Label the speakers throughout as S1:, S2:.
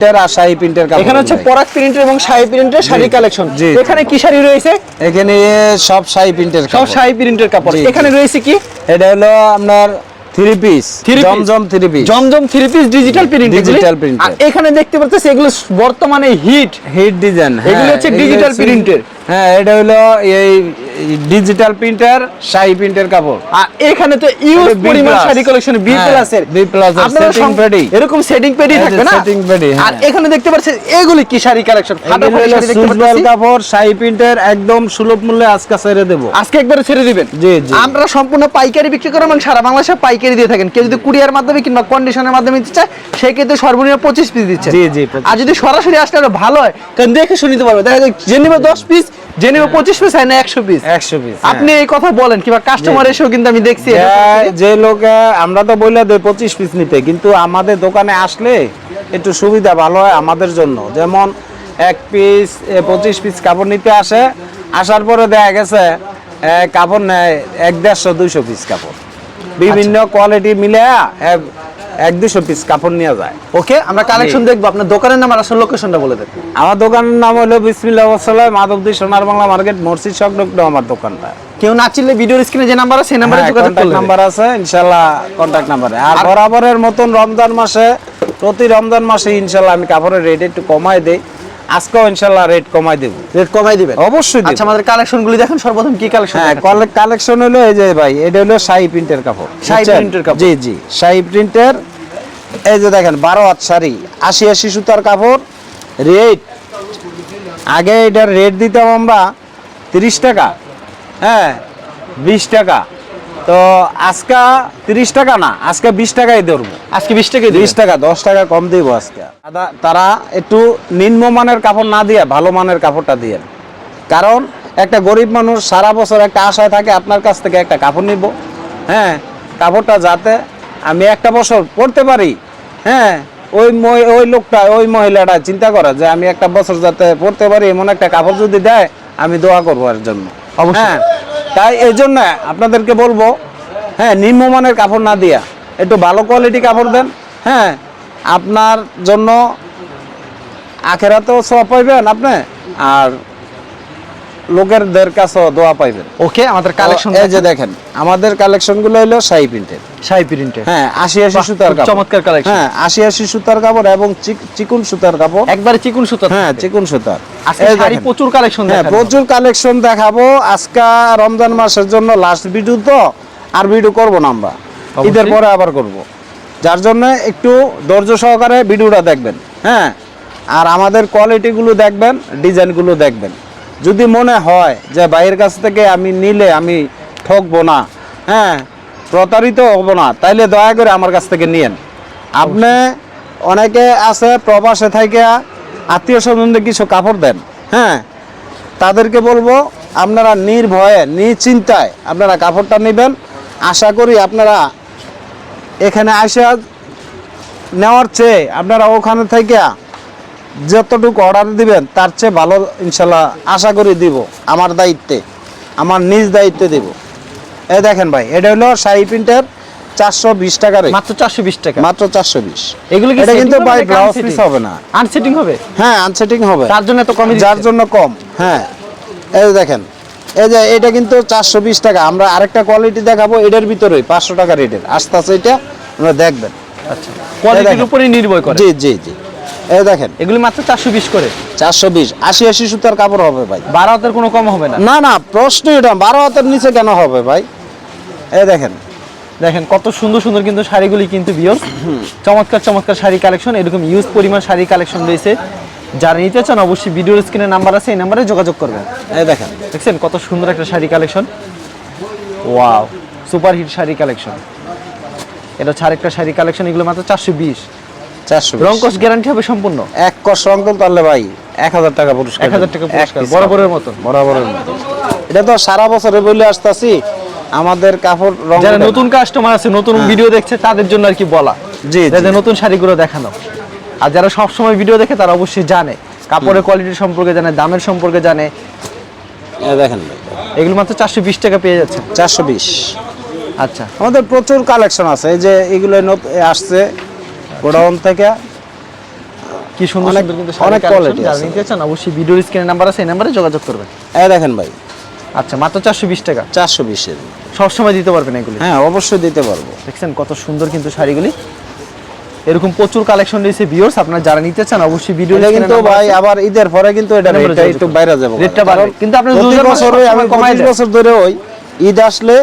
S1: প্রিন্টের আর শাড়ি প্রিন্টের কাপড়
S2: এখানে হচ্ছে পরাগ প্রিন্টের এবং শাড়ি প্রিন্টের শাড়ি কালেকশন।
S1: জি, জি।
S2: এখানে কি শাড়ি রয়েছে?
S1: এখানে সব শাড়ি প্রিন্টের
S2: সব শাড়ি প্রিন্টের কাপড়। এখানে রয়েছে কি?
S1: এটা হলো আপনার
S2: three piece
S1: Three piece। Zamzam
S2: three piece Zamzam three piece
S1: digital print
S2: digital এখানে দেখতে পাচ্ছেন এগুলো বর্তমানে হিট
S1: হিট ডিজাইন
S2: এগুলো হচ্ছে ডিজিটাল প্রিন্টের।
S1: হ্যাঁ এটা হলো এই ডিজিটাল প্রিন্টার শাড়ি প্রিন্টের কাপড়।
S2: আর এখানে তো ইউজ পরিমাণ শাড়ি কালেকশন বি
S1: হ্যাঁ,
S2: প্লাস এর।
S1: B plus এর setting
S2: এরকম সেটিং পেডি থাকবে না?
S1: setting ready,
S2: আর
S1: হ্যাঁ।
S2: এখানে দেখতে পাচ্ছেন এগুলি কি শাড়ি কালেকশন
S1: এগুলো হলো সুজবল কাপড় শাড়ি প্রিন্টের একদম সুলভ মূল্যে আজকে ছেড়ে দেবো।
S2: আজকে একবারে ছেড়ে দিবেন?
S1: জি, জি।
S2: আমরা সম্পূর্ণ পাইকারি বিক্রি করেন এবং সারা বাংলাদেশে পাইকারি দিয়ে থাকেন। কেউ যদি কুরিয়ার মাধ্যমে কিংবা কন্ডিশনের মাধ্যমে দিতে চায় সেই ক্ষেত্রে সর্বনিম্ন পঁচিশ পিস দিচ্ছে
S1: জি, জি,
S2: আর যদি সরাসরি আসলে ভালো হয় কারণ দেখে শুনে নিতে পারবে। দেখা যায় যে নেবে দশ পিস পিস হয় না একশো পিস
S1: একশো পিস
S2: আপনি এই কথা বলেন কিংবা কাস্টমার এসেও কিন্তু আমি দেখছি
S1: যে- লোকে আমরা তো পিস নিতে কিন্তু আমাদের দোকানে আসলে একটু সুবিধা ভালো হয় আমাদের জন্য। যেমন এক পিস পঁচিশ পিস কাপড় নিতে আসে আসার পরে দেখা গেছে কাপড় নেয় এক দেড়শো দুইশো পিস কাপড়। বিভিন্ন কোয়ালিটি মিলে এক- দুশো পিস কাপড় নিয়ে যায়।
S2: ওকে আমরা কালেকশন দেখব। আপনার দোকানের নাম আর আসল লোকেশনটা বলে দেবো
S1: আমার দোকানের নাম হলো মাধবদী সোনার বাংলা মার্কেট মসজিদ সংলগ্ন আমার দোকানটা।
S2: কেউ না চিনলে ভিডিওর স্ক্রিনে যে নাম্বার আছে সেই নাম্বারে যোগাযোগ
S1: কন্ট্যাক্ট
S2: করলে
S1: নাম্বার আছে ইনশাল্লাহ কন্টাক্ট নাম্বারে আর বরাবরের মতন রমজান মাসে প্রতি রমজান মাসে ইনশাল্লাহ আমি কাপড়ের রেট একটু কমাই দেই। আজকেও ইনশাল্লাহ রেট কমাই দেব।
S2: রেট কমাই দিবেন?
S1: অবশ্যই
S2: আচ্ছা আমাদের কালেকশন গুলি দেখেন সর্বপ্রথম কি কালেকশন
S1: হ্যাঁ কালেকশন হলো এই যে ভাই এটা হলো শাহি প্রিন্টের কাপড়
S2: শাহী? প্রিন্টের কাপড়।
S1: জি জি। শাহি প্রিন্টের এই যে দেখেন বারো হাত শাড়ি আশি আশি সুতার কাপড় রেট আগে এটার রেট দিতাম আমরা তিরিশ টাকা হ্যাঁ বিশ টাকা। তো আজকে তিরিশ টাকা না আজকে বিশ টাকাই ধরবো।
S2: আজকে বিশ টাকা
S1: বিশ টাকা দশ টাকা কম দিব আজকে। তারা একটু নিম্নমানের কাপড় না দিয়ে ভালো মানের কাপড়টা দিয়ে কারণ একটা গরিব মানুষ সারা বছর একটা আশায় থাকে আপনার কাছ থেকে একটা কাপড় নিব। হ্যাঁ কাপড়টা যাতে আমি একটা বছর পরতে পারি। হ্যাঁ ওই ওই লোকটা ওই মহিলাটা চিন্তা করে যে আমি একটা বছর যাতে পরতে পারি এমন একটা কাপড় যদি দেয় আমি দোয়া করব এর জন্য। হ্যাঁ তাই এই জন্য আপনাদেরকে বলব হ্যাঁ নিম্নমানের কাপড় না দিয়া একটু ভালো কোয়ালিটি কাপড় দেন হ্যাঁ আপনার জন্য আখেরা তো সব পাইবেন আপনি, আর লোকেরদের কাছে দোয়া পাইবেন।
S2: ওকে আমাদের কালেকশন
S1: এই যে দেখেন। আমাদের কালেকশনগুলো হলো শাহি প্রিন্টের।
S2: শাই প্রিন্টের।
S1: হ্যাঁ আশি আশি সুতার কাপড়।
S2: চমৎকার collection।
S1: হ্যাঁ আশি আশি সুতার কাপড় এবং চিক- চিকুন সুতার কাপড়।
S2: একবারে চিকুন সুতা
S1: হ্যাঁ চিকুন সুতার।
S2: আজকে শাড়ি প্রচুর কালেকশন
S1: হ্যাঁ
S2: দেখাবো।
S1: প্রচুর কালেকশন দেখাবো। আজকে রমজান মাসের জন্য লাস্ট ভিডিও তো আর ভিডিও করব না আমরা। ঈদের পরে আবার করব। যার জন্য একটু ধৈর্য সহকারে ভিডিওটা দেখবেন। হ্যাঁ আর আমাদের কোয়ালিটিগুলো দেখবেন ডিজাইনগুলো দেখবেন। যদি মনে হয় যে বাইরের কাছ থেকে আমি নিলে আমি ঠকবো না হ্যাঁ প্রতারিত হব না, তাইলে দয়া করে আমার কাছ থেকে নিয়েন। আপনি অনেকে আছে প্রবাসে থেকে আত্মীয় স্বজনদের কিছু কাপড় দেন হ্যাঁ তাদেরকে বলব আপনারা নির্ভয়ে, নিশ্চিন্তায় আপনারা কাপড়টা নেবেন। আশা করি আপনারা এখানে আসা নেওয়ার চেয়ে আপনারা ওখানে থেকে যতটুকু অর্ডার দিবেন তার চেয়ে ভালো ইনশাল্লাহ আশা করি দিব আমার দায়িত্বে আমার নিজ দায়িত্বে দিব। এই দেখেন ভাই এটা হলো শাহি প্রিন্টের চারশো বিশ টাকা
S2: মাত্র চারশো বিশ টাকা।
S1: মাত্র চারশো বিশ।
S2: এগুলো
S1: এটা কিন্তু ভাই ব্লাউজ পিস হবে না।
S2: আনসেটিং হবে?
S1: হ্যাঁ আনসেটিং হবে।
S2: তার জন্য এত কমই
S1: যার জন্য কম হ্যাঁ। এই যে দেখেন এই যে এটা কিন্তু চারশো বিশ টাকা। আমরা আরেকটা কোয়ালিটি দেখাবো এটার ভিতরে পাঁচশো টাকা রেটের আস্তে আস্তে এটা আমরা দেখবেন।
S2: আচ্ছা কোয়ালিটির উপরে নির্ভর করে।
S1: জি জি জি। এই দেখেন।
S2: এগুলি মাত্র চারশো বিশ করে।
S1: চারশো বিশ আশি আশি সুতার কাপড় হবে ভাই।
S2: বারো হাতের কোনো কম হবে না।
S1: না না প্রশ্ন এটা বারো হাতের নিচে কেন হবে ভাই? এই দেখেন।
S2: দেখেন কত সুন্দর সুন্দর কিন্তু শাড়িগুলি কিন্তু বিয়র চমৎকার চমৎকার শাড়ি কালেকশন এরকম ইউজ পরিমাণ শাড়ি কালেকশন রয়েছে। যারা নিতে চান অবশ্যই ভিডিওর স্ক্রিনে নাম্বার আছে এই নাম্বারে যোগাযোগ করবেন।
S1: এই দেখেন।
S2: দেখছেন কত সুন্দর একটা sari collection. Wow super hit sari collection. এটা হচ্ছে আরেকটা শাড়ি কালেকশন এগুলো মাত্র চারশো বিশ।
S1: চারশো
S2: রঙ্কস গ্যারান্টি হবে সম্পূর্ণ?
S1: এক কষ রঙ্কন তাহলে ভাই এক হাজার টাকা পুরস্কার
S2: এক হাজার টাকা। পুরস্কার বরাবরের মতন।
S1: বরাবরের মতো এটা তো সারা বছরে বলে আসতেছি আমাদের কাপড় রং
S2: যারা নতুন কাস্টমার আছে নতুন ভিডিও দেখছে তাদের জন্য আর কি বলা?
S1: হ্যাঁ। জি।
S2: যাদের নতুন শাড়িগুলো দেখানো। আর যারা সব সময় ভিডিও দেখে তারা অবশ্যই জানে। কাপড়ের কোয়ালিটি সম্পর্কে জানে দামের সম্পর্কে জানে।
S1: দেখেন
S2: এগুলো মাত্র চারশো বিশ টাকা পেয়ে যাচ্ছে
S1: চারশো বিশ।
S2: আচ্ছা।
S1: আমাদের প্রচুর কালেকশন আছে এই যে এগুলো আসছে। গোডাউন থেকে
S2: কি সুন্দর সুন্দর কিন্তু
S1: অনেক
S2: কোয়ালিটি যারা। নিতে চান অবশ্যই ভিডিওর স্ক্রিনে নাম্বার আছে এই নাম্বারে যোগাযোগ করবেন।
S1: এই দেখেন ভাই।
S2: আচ্ছা মাত্র চারশো বিশ টাকা।
S1: চারশো বিশের
S2: সবসময় দিতে পারবেন এগুলি।
S1: হ্যাঁ অবশ্যই দিতে পারব।
S2: দেখছেন কত সুন্দর কিন্তু শাড়িগুলি। এরকম প্রচুর কালেকশন রয়েছে ভিউয়ার্স আপনারা যারা নিতে চান অবশ্যই ভিডিও
S1: কিন্তু ভাই আবার ঈদের পরে কিন্তু এটা রেটটা একটু বাইরে যাবে।
S2: রেটটা বাড়বে। কিন্তু আপনি মাসে
S1: আমি
S2: কমাই
S1: বছর ধরে ওই ঈদ আসলে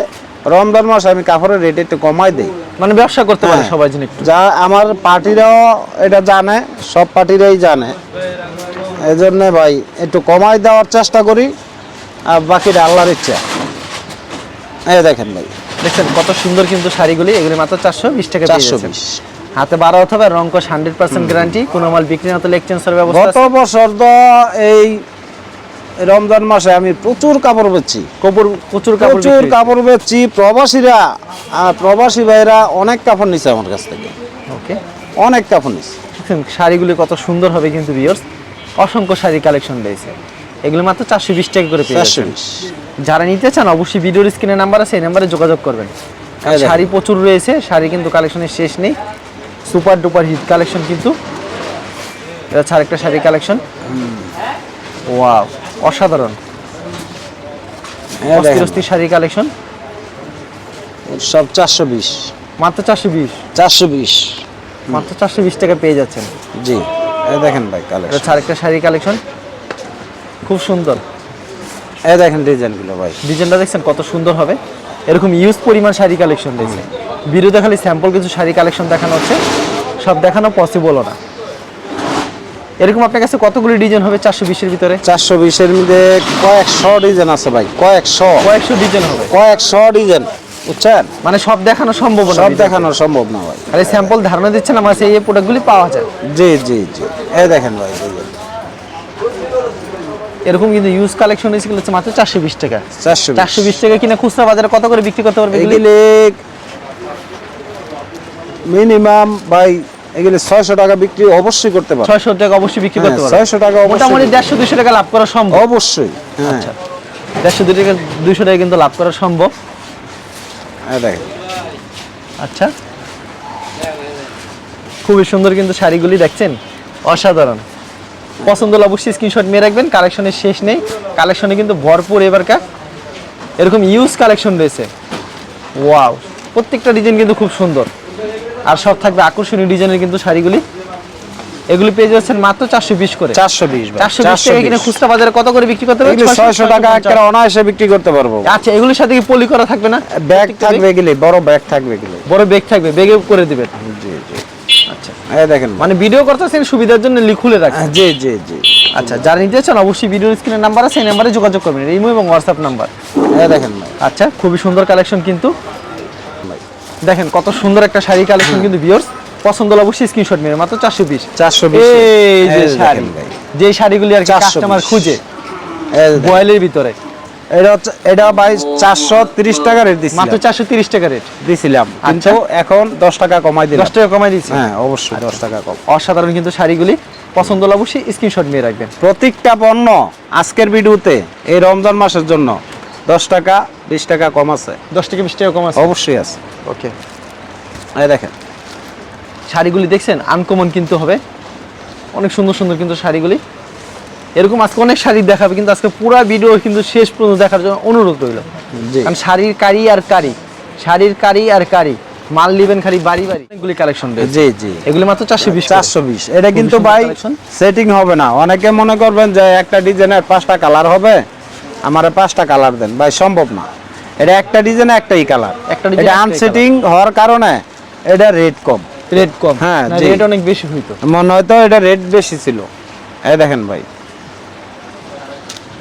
S1: রমজান মাস আমি কাপড়ের রেট একটু কমাই দেই।
S2: মানে ব্যবসা করতে পারে
S1: হ্যাঁ।
S2: সবাই জন্য একটু।
S1: যা আমার পার্টিরাও এটা জানে সব পার্টিরাই জানে। এই জন্য ভাই একটু কমাই দেওয়ার চেষ্টা করি আর বাকিটা আল্লাহর ইচ্ছা। এই দেখেন ভাই।
S2: দেখছেন কত সুন্দর কিন্তু শাড়িগুলি এগুলি মাত্র চারশো বিশ টাকা
S1: চারশো বিশ।
S2: হাতে বারো অথবা রঙ্কশ হান্ড্রেড পার্সেন্ট গ্যারান্টি কোনো মাল বিক্রি না হলে এক্সচেঞ্জের ব্যবস্থা
S1: গত। বছর তো এই রমজান মাসে আমি প্রচুর কাপড় বেচছি।
S2: কাপড় প্রচুর কাপড়
S1: প্রচুর কাপড় বেচছি। প্রবাসীরা প্রবাসী ভাইরা অনেক কাপড় নিছে আমার কাছ থেকে।
S2: ওকে।
S1: অনেক কাপড় নিছে।
S2: দেখছেন শাড়িগুলি কত সুন্দর হবে কিন্তু ভিউয়ার্স অসংখ্য শাড়ি কালেকশন রয়েছে। এগুলো মাত্র চারশো বিশ টাকা করে
S1: চারশো বিশ।
S2: যারা নিতে চান অবশ্যই ভিডিওর স্ক্রিনে নাম্বার আছে এই নাম্বারে যোগাযোগ করবেন। শাড়ি প্রচুর রয়েছে শাড়ি কিন্তু কালেকশনের শেষ নেই। সুপার ডুপার হিট কালেকশন কিন্তু। এটা হচ্ছে আরেকটা শাড়ি কালেকশন ওয়াও অসাধারণ।
S1: এই দেখেন,
S2: অস্থির অস্থির শাড়ি কালেকশন।
S1: সব চারশো বিশ।
S2: মাত্র চারশো বিশ?
S1: চারশো বিশ।
S2: মাত্র চারশো বিশ টাকা পেয়ে যাচ্ছেন।
S1: জি। দেখেন ভাই কালেকশন।
S2: আরেকটা শাড়ি কালেকশন। খুব সুন্দর।
S1: এই দেখেন ডিজাইনগুলো ভাই।
S2: ডিজাইনটা দেখছেন কত সুন্দর হবে। এরকম ইউজ পরিমাণ শাড়ি কালেকশন রয়েছে ভিডিওতে খালি স্যাম্পল কিছু শাড়ি কালেকশন দেখানো হচ্ছে। সব দেখানো পসিবলও না। এরকম আপনার কাছে কতগুলি ডিজাইন হবে চারশো বিশের ভিতরে?
S1: চারশো বিশের মধ্যে কয়েকশো ডিজাইন আছে ভাই কয়েকশো।
S2: কয়েকশো ডিজাইন হবে।
S1: কয়েকশো ডিজাইন বুঝছেন?
S2: মানে সব দেখানো সম্ভব না
S1: সব দেখানো সম্ভব না ভাই।
S2: আর স্যাম্পল ধারণা দিচ্ছেন আমার কাছে এই প্রোডাক্টগুলি পাওয়া যায়।
S1: জি জি জি। এই দেখেন ভাই
S2: এরকম কিন্তু ইউজ কালেকশন হয়েছে হচ্ছে মাত্র চারশো বিশ টাকা।
S1: চারশো
S2: চারশো বিশ টাকা কিনা খুচরা বাজারে কত করে বিক্রি করতে পারবে
S1: মিনিমাম ভাই এগুলি ছয়শো টাকা বিক্রি অবশ্যই করতে পারবে
S2: ছয়শো টাকা অবশ্যই বিক্রি
S1: হ্যাঁ,
S2: করতে পারবে
S1: 600 টাকা অবশ্যই
S2: মোটামুটি দেড়শো দুশো টাকা লাভ করা সম্ভব।
S1: অবশ্যই হ্যাঁ।
S2: আচ্ছা দেড়শো দুই টাকা দুশো টাকা কিন্তু লাভ করা সম্ভব।
S1: দেখেন
S2: আচ্ছা খুবই সুন্দর কিন্তু শাড়িগুলি দেখছেন অসাধারণ। পছন্দ হলে অবশ্যই স্ক্রিনশট মেয়ে রাখবেন কালেকশনের শেষ নেই। কালেকশনে কিন্তু ভরপুর এবারকার। এরকম ইউজ কালেকশন রয়েছে। ওয়াও প্রত্যেকটা ডিজাইন কিন্তু খুব সুন্দর। আর সব থাকবে আকর্ষণীয় ডিজাইনের কিন্তু শাড়িগুলি। এগুলি পেয়ে যাচ্ছেন মাত্র চারশো বিশ করে।
S1: চারশো বিশ
S2: চারশো বিশ টাকা কিনে খুচরা বাজারে কত করে বিক্রি করতে পারবে
S1: ছয়শো টাকা একটা অনায়াসে বিক্রি করতে পারব।
S2: আচ্ছা এগুলির সাথে কি পলি করা থাকবে না?
S1: ব্যাগ থাকবে এগুলি বড় ব্যাগ থাকবে এগুলি।
S2: বড় বেগ থাকবে বেগে করে দিবেন।
S1: জি জি।
S2: আচ্ছা।
S1: দেখেন।
S2: মানে ভিডিও করতেছেন সুবিধার জন্য লিখুলে রাখেন
S1: জি জি জি।
S2: আচ্ছা যারা নিতে চান অবশ্যই ভিডিও স্ক্রিনের নাম্বার আছে এই নাম্বারে যোগাযোগ করবেন। ইমো এবং হোয়াটসঅ্যাপ নাম্বার।
S1: এই দেখেন
S2: আচ্ছা খুবই সুন্দর কালেকশন কিন্তু। দেখেন কত সুন্দর একটা শাড়ি কালেকশন কিন্তু ভিউয়ার্স পছন্দ হলে অবশ্যই স্ক্রিনশট মেরে মাত্র চারশো বিশ।
S1: চারশো বিশ।
S2: এই যে শাড়ি। যে শাড়িগুলি আর কাস্টমার খুঁজে। বয়েলের ভিতরে।
S1: এটা এটা ভাই চারশো তিরিশ টাকা রেট
S2: মাত্র
S1: দিছিলাম
S2: চারশো তিরিশ টাকা রেট
S1: দিছিলাম। কিন্তু এখন দশ টাকা কমাই দিলাম।
S2: দশ টাকা কমাই দিচ্ছি
S1: হ্যাঁ অবশ্যই দশ টাকা কম।
S2: অসাধারণ কিন্তু শাড়িগুলি। পছন্দ হলে অবশ্যই স্ক্রিনশট মেরে রাখবেন।
S1: প্রত্যেকটা পণ্য আজকের ভিডিওতে এই রমজান মাসের জন্য দশ টাকা বিশ টাকা কম আছে।
S2: দশ থেকে বিশ টাকা কম আছে?
S1: অবশ্যই আছে।
S2: ওকে।
S1: এই দেখেন।
S2: শাড়িগুলি দেখছেন? আনকমন কিন্তু হবে। অনেক সুন্দর সুন্দর কিন্তু শাড়িগুলি। এরকম আজকে অনেক শাড়ি দেখাবে কিন্তু আজকে পুরো ভিডিও কিন্তু শেষ পর্যন্ত দেখার জন্য অনুরোধ রইল। কারণ শাড়ির কারি আর কারি। শাড়ির কারি আর কারি। মাল নিবেন খালি বাড়ি বাড়ি। অনেকগুলি কালেকশন
S1: জি জি।
S2: এগুলি মাত্র চারশো বিশ
S1: চারশো বিশ। এটা কিন্তু ভাই সেটিং হবে না। অনেকে মনে করবেন যে একটা ডিজাইনের পাঁচটা কালার হবে। আমার পাঁচটা কালার দেন। ভাই সম্ভব না। এটা একটা ডিজাইন একটাই কালার
S2: একটা
S1: এটা আনসেটিং হওয়ার কারণে এটা রেট কম।
S2: রেট কম।
S1: হ্যাঁ,
S2: হ্যাঁ রেট অনেক বেশি হইতো।
S1: মনে হয়তো এটা রেট বেশি ছিল। এই দেখেন ভাই।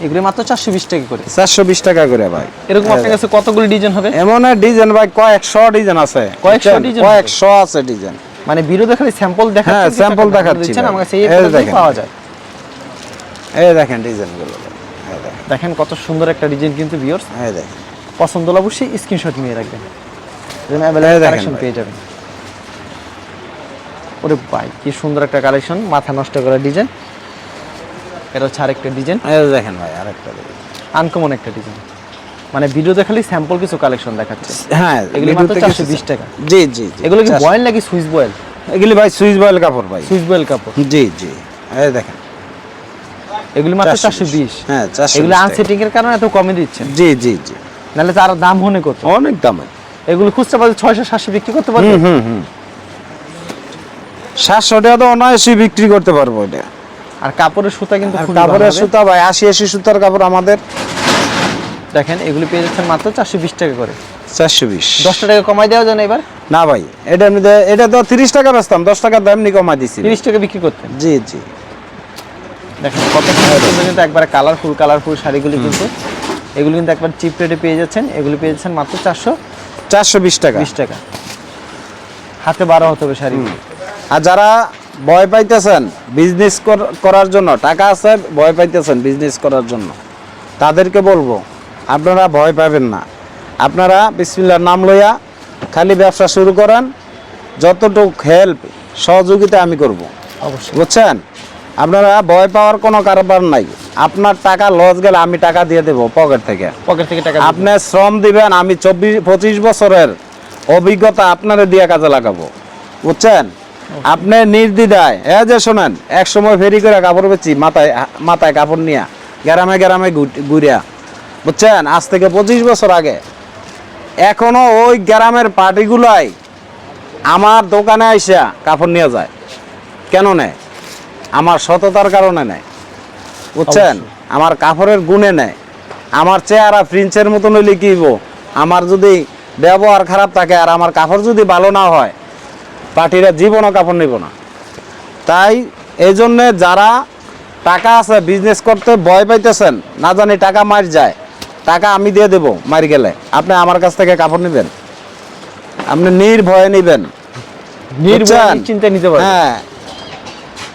S2: এগুলি মাত্র চারশো বিশ টাকা করে।
S1: চারশো বিশ টাকা করে ভাই।
S2: এরকম আপনার কাছে কতগুলি ডিজাইন হবে?
S1: এমন ডিজাইন ভাই কয়েকশো ডিজাইন আছে।
S2: কয়েকশো design
S1: কয়েকশো আছে ডিজাইন
S2: মানে ভিডিও দেখালে স্যাম্পল দেখা
S1: হ্যাঁ, sample দেখাচ্ছি।
S2: আমার কাছে এই। পাওয়া যায়।
S1: এই দেখেন ডিজাইনগুলো। এই দেখেন
S2: কত সুন্দর একটা ডিজাইন কিন্তু ভিউয়ার্স
S1: এই দেখেন।
S2: পছন্দ হলে অবশ্যই স্ক্রিনশট নিয়ে রাখবেন।
S1: এই দেখেন
S2: কালেকশন। পেয়ে যাবেন। ওরে ভাই কি সুন্দর একটা কালেকশন মাথা নষ্ট করা ডিজাইন এটা হচ্ছে আরেকটা ডিজাইন
S1: এই দেখেন ভাই আরেকটা দেখেন।
S2: আনকমন একটা ডিজাইন মানে ভিডিওতে খালি স্যাম্পল কিছু কালেকশন দেখাচ্ছে।
S1: হ্যাঁ
S2: এগুলি মাত্র
S1: ভিডিওতে
S2: চারশো
S1: কিছু-
S2: বিশ টাকা।
S1: জি জি।
S2: এগুলো কি বয়েল নাকি সুইচ বয়েল
S1: এগুলি ভাই সুইচ বয়েল কাপড় ভাই।
S2: সুইচ বয়েল কাপড়।
S1: জি জি। এই দেখেন।
S2: এগুলি মাত্র চারশো বিশ।
S1: হ্যাঁ
S2: এগুলো আনসেটিং এর কারণে এত কমে দিচ্ছেন।
S1: জি জি জি।
S2: নাহলে তার দাম কত?
S1: অনেক দামে।
S2: এগুলো খুচরা বাজারে ছয়শো সাতশো বিক্রি করতে পারবে?
S1: হুম হুম হুম। সাতশো টাকা তো বিক্রি করতে পারব এটা।
S2: আর কাপড়ের সুতা কিন্তু
S1: কাপড়ের সুতা ভাই আশি আশি সুতার কাপড় আমাদের।
S2: দেখেন এগুলি পেয়ে যাচ্ছেন মাত্র চারশো বিশ টাকা করে।
S1: চারশো বিশ।
S2: দশটা টাকা কমাই দেওয়া যায় না এবার?
S1: না ভাই এটা এটা তো তিরিশ টাকা বেচতাম দশ টাকা দাম নি কমাই দিছি।
S2: তিরিশ টাকা বিক্রি করতেন।
S1: জি জি।
S2: দেখেন কত সুন্দর সুন্দর কিন্তু একবারে কালারফুল কালারফুল শাড়িগুলি কিন্তু এগুলো কিন্তু একবার চিপ রেটে পেয়ে যাচ্ছেন। এগুলি পেয়ে যাচ্ছেন মাত্র চারশো
S1: চারশো বিশ টাকা।
S2: বিশ টাকা। হাতে বারো হতে হবে শাড়ি।
S1: আর যারা ভয় পাইতেছেন বিজনেস করার জন্য টাকা আছে ভয় পাইতেছেন বিজনেস করার জন্য তাদেরকে বলব আপনারা ভয় পাবেন না। আপনারা বিসমিল্লার নাম লইয়া খালি ব্যবসা শুরু করেন। যতটুকু হেল্প সহযোগিতা আমি করব।
S2: অবশ্যই।
S1: বুঝছেন? আপনারা ভয় পাওয়ার কোনো কারবার নাই। আপনার টাকা লস গেলে আমি টাকা দিয়ে দেবো পকেট থেকে।
S2: পকেট থেকে টাকা
S1: আপনি শ্রম দিবেন আমি চব্বিশ পঁচিশ বছরের অভিজ্ঞতা আপনারা দিয়ে কাজে লাগাবো। বুঝছেন? আপনি নির্দ্বিধায় এ যে শোনেন এক সময় ফেরি করে কাপড় বেচি মাথায় মাথায় কাপড় নিয়া গ্রামে গ্রামে ঘুরিয়া বুঝছেন? আজ থেকে পঁচিশ বছর আগে। এখনও ওই গ্রামের পার্টিগুলাই আমার দোকানে আইসা কাপড় নিয়ে যায়। কেন নেয় আমার সততার কারণে নেয়। বুঝছেন? আমার কাপড়ের গুণে নেয়। আমার চেহারা প্রিন্সের মতন হইলে কি হইবো? আমার যদি ব্যবহার খারাপ থাকে আর আমার কাপড় যদি ভালো না হয় পার্টিরা জীবনও কাপড় নিব না। তাই এই জন্যে যারা টাকা আছে বিজনেস করতে ভয় পাইতেছেন না জানি টাকা মার যায় টাকা আমি দিয়ে দেবো মার গেলে। আপনি আমার কাছ থেকে কাপড় নেবেন। আপনি নির্ভয়ে নেবেন।
S2: নির্ভয় চিন্তা নিতে পারবে
S1: হ্যাঁ।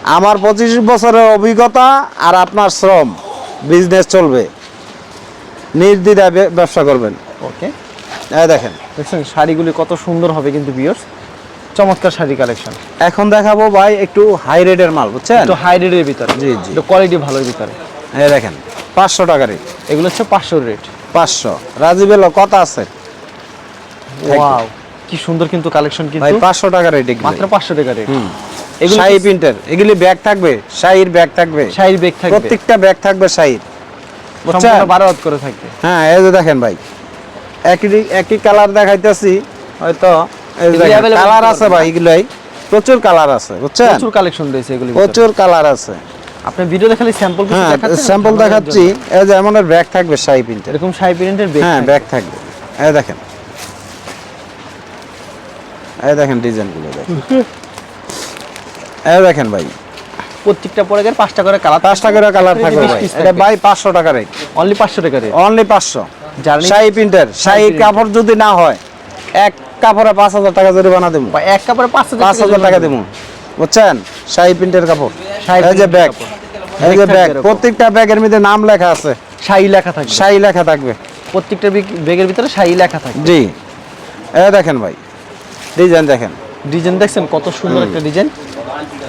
S1: আমার পঁচিশ বছরের অভিজ্ঞতা আর আপনার শ্রম বিজনেস চলবে। নির্দ্বিধায় ব্যবসা করবেন।
S2: ওকে।
S1: হ্যাঁ দেখেন।
S2: দেখছেন শাড়িগুলি কত সুন্দর হবে কিন্তু বিয়র্স চমৎকার শাড়ি কালেকশন
S1: এখন দেখাবো ভাই একটু হাই রেটের মাল বুঝছেন?
S2: একটু হাই রেটের ভিতরে।
S1: জি, জি।
S2: একটু কোয়ালিটি ভালোর ভিতরে।
S1: এই দেখেন পাঁচশো টাকারই
S2: এগুলো হচ্ছে পাঁচশোর রেট
S1: পাঁচশো। রাজীবেল কত আছে?
S2: ওয়াও কি সুন্দর কিন্তু কালেকশন
S1: ভাই
S2: কিন্তু।
S1: পাঁচশো টাকা রেট
S2: মাত্র পাঁচশো টাকা রেট
S1: শাহি প্রিন্টের। এগুলি ব্যাগ থাকবে শাহির ব্যাগ থাকবে।
S2: শাড়ির বেগ থাকবে।
S1: প্রত্যেকটা ব্যাগ থাকবে শাহির।
S2: সম্পূর্ণ বারো হাত করে থাকবে।
S1: হ্যাঁ এই যে দেখেন ভাই একই একই কালার দেখাইতেছি। হয়তো কালার আছে ভাই এগুলাই। প্রচুর কালার আছে বুঝছেন?
S2: প্রচুর কালেকশন রয়েছে এগুলি
S1: প্রচুর কালার আছে।
S2: আপনি ভিডিও দেখালে স্যাম্পল কিছু
S1: হ্যাঁ
S2: দেখাচ্ছেন?
S1: স্যাম্পল দেখাচ্ছি। এই যে এমন ব্যাগ থাকবে শাহি প্রিন্টের।
S2: এরকম শাড়ি প্রিন্টের বেগ
S1: হ্যাঁ ব্যাগ থাকবে। এই দেখেন। এই দেখেন ডিজাইনগুলো দেখেন। দেখেন ভাই।
S2: প্রত্যেকটা পরে গেলে পাঁচটা করে কালার
S1: পাঁচটা করে কালার থাকবে ভাই। এটা ভাই পাঁচশো টাকা রেট
S2: অনলি পাঁচশো টাকা রেট
S1: অনলি পাঁচশো। শাহি প্রিন্টের। শাহি কাপড় যদি না হয় এক কাপড়ে পাঁচ হাজার টাকা জরিমানা দেবো।
S2: এক কাপড়ে পাঁচ
S1: পাঁচ হাজার টাকা দেবো। বুঝছেন? শাহি প্রিন্টের কাপড়। এই যে ব্যাগ এই যে ব্যাগ প্রত্যেকটা ব্যাগের মধ্যে নাম লেখা আছে।
S2: শাড়ি লেখা থাকবে।
S1: শাহি লেখা থাকবে।
S2: প্রত্যেকটা বেগের ভিতরে শাড়ি লেখা থাকবে।
S1: জি। এই দেখেন ভাই। ডিজাইন দেখেন।
S2: ডিজাইন দেখছেন? কত সুন্দর একটা ডিজাইন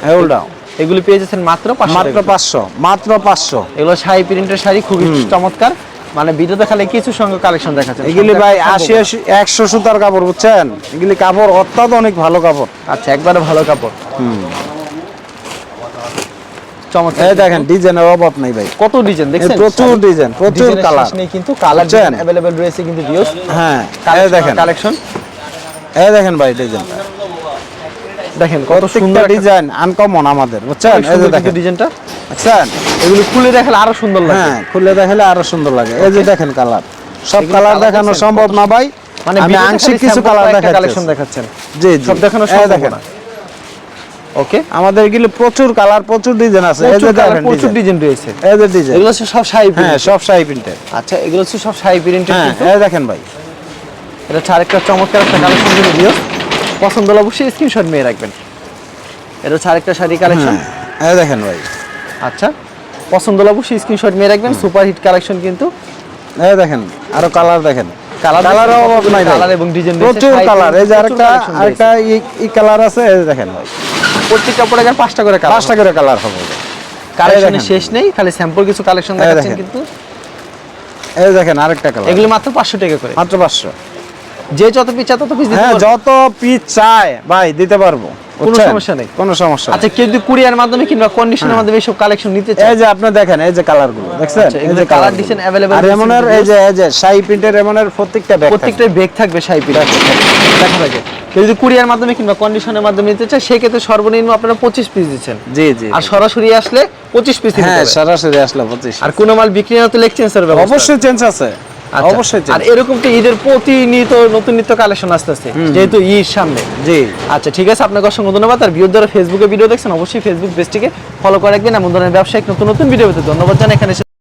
S1: এগুলোটাও
S2: এগুলি পেয়ে যাচ্ছেন মাত্র পাঁচশো
S1: মাত্র
S2: টাকা।
S1: পাঁচশো মাত্র পাঁচশো
S2: এগুলো শাড়ি প্রিন্টের শাড়ি খুবই চমৎকার মানে ভিডিও দেখালে কিছু সঙ্গে কালেকশন দেখাচ্ছে
S1: এগুলি ভাই আশি আশি একশো সুতার কাপড় বুঝছেন এগুলি কাপড় অত্যাধুনিক ভালো কাপড়
S2: আচ্ছা একবারে ভালো কাপড় চমৎকার
S1: এই দেখেন ডিজাইনের অভাব নাই ভাই
S2: কত ডিজাইন
S1: এই
S2: দেখছেন
S1: প্রচুর ডিজাইন প্রচুর কালার
S2: নেই কিন্তু কালার
S1: বুঝছেন?
S2: ডিজাইন अवेलेबल রয়েছে কিন্তু ভিউস
S1: হ্যাঁ এই দেখেন
S2: কালেকশন
S1: এই দেখেন ভাই ডিজাইন
S2: দেখেন কত সুন্দর
S1: ডিজাইন আনকমন আমাদের বুঝছেন? এই যে দেখেন।
S2: ডিজাইনটা
S1: বুঝছেন?
S2: এগুলো খুলে দেখালে আরও সুন্দর লাগে।
S1: হ্যাঁ খুলে দেখালে আরও সুন্দর লাগে। এই যে দেখেন কালার সব কালার দেখানো সম্ভব না ভাই।
S2: মানে
S1: আমি আংশিক কিছু কালার দেখাচ্ছি।
S2: কালেকশন দেখাচ্ছেন।
S1: জি জি।
S2: সব দেখানো সম্ভব না। ওকে
S1: আমাদের এগুলি প্রচুর কালার প্রচুর ডিজাইন আছে। এই যে দেখেন
S2: প্রচুর
S1: ডিজাইন
S2: রয়েছে।
S1: এই যে ডিজাইন
S2: এগুলো সব শাড়ি
S1: হ্যাঁ সব শাহি প্রিন্টের
S2: আচ্ছা এগুলো সব শাড়ি প্রিন্টের
S1: হ্যাঁ এই দেখেন ভাই।
S2: এটা আরেকটা চমৎকার একটা কালেকশন কিন্তু দিও পছন্দ হলে অবশ্যই স্ক্রিনশট নিয়ে রাখবেন। এটা হচ্ছে আরেকটা শাড়ি কালেকশন
S1: হ্যাঁ দেখেন ভাই।
S2: আচ্ছা পছন্দ হলে অবশ্যই স্ক্রিনশট নিয়ে রাখবেন সুপার হিট কালেকশন কিন্তু।
S1: এই দেখেন আরও কালার দেখেন।
S2: কালার
S1: কালারের অভাব নাই।
S2: কালার এবং ডিজাইন
S1: প্রচুর কালার এই যে আরেকটা আরেকটা ই কালার আছে এই দেখেন ভাই।
S2: প্রত্যেকটা গেলে পাঁচটা করে কালার
S1: পাঁচটা করে কালার হবে।
S2: কালেকশনের
S1: দেখেন।
S2: শেষ নেই খালি স্যাম্পল কিছু কালেকশন
S1: এই
S2: দেখাচ্ছেন। কিন্তু।
S1: এই দেখেন আরেকটা কালার
S2: এগুলো মাত্র পাঁচশো টাকা করে।
S1: মাত্র পাঁচশো।
S2: যে যত পিস চায় তত পিস দিতে
S1: হ্যাঁ যত পিস চায় ভাই দিতে পারব
S2: কোনো সমস্যা নেই।
S1: কোনো সমস্যা
S2: আচ্ছা কেউ যদি কুরিয়ার মাধ্যমে কিংবা কন্ডিশনের মাধ্যমে এইসব কালেকশন নিতে চায়?
S1: এই যে আপনি দেখেন এই যে কালারগুলো দেখছেন?
S2: আচ্ছা,
S1: এই যে কালার
S2: design available
S1: আর এমনের এই যে এই যে শাই প্রিন্টের এমনের প্রত্যেকটা ব্যাগ
S2: প্রত্যেকটাই বেগ থাকবে সাইপিল দেখা লাগে কেউ যদি কুরিয়ার মাধ্যমে কিংবা কন্ডিশনের মাধ্যমে নিতে চায় সেক্ষেত্রে সর্বনিম্ন আপনারা পঁচিশ পিস দিচ্ছেন।
S1: জি জি
S2: আর সরাসরি আসলে পঁচিশ পিস
S1: হ্যাঁ সরাসরি আসলে পঁচিশ
S2: আর কোনো মাল বিক্রি না তো এক্সচেঞ্জের ব্যবস্থা
S1: অবশ্যই চেঞ্জ আছে। অবশ্যই
S2: আর এরকম তো ঈদের প্রতিনিয়ত নতুন নিত্য কালেকশন আসতেছে যেহেতু ঈদ সামনে।
S1: জি।
S2: আচ্ছা ঠিক আছে আপনাকে অসংখ্য ধন্যবাদ। আর ভিডিও দ্বারা ফেসবুকে ভিডিও দেখছেন অবশ্যই ফেসবুক পেজটিকে ফলো করে রাখবেন। এমন ধরনের ব্যবসায়িক নতুন নতুন ভিডিও পেতে ধন্যবাদ জানাই। এখানে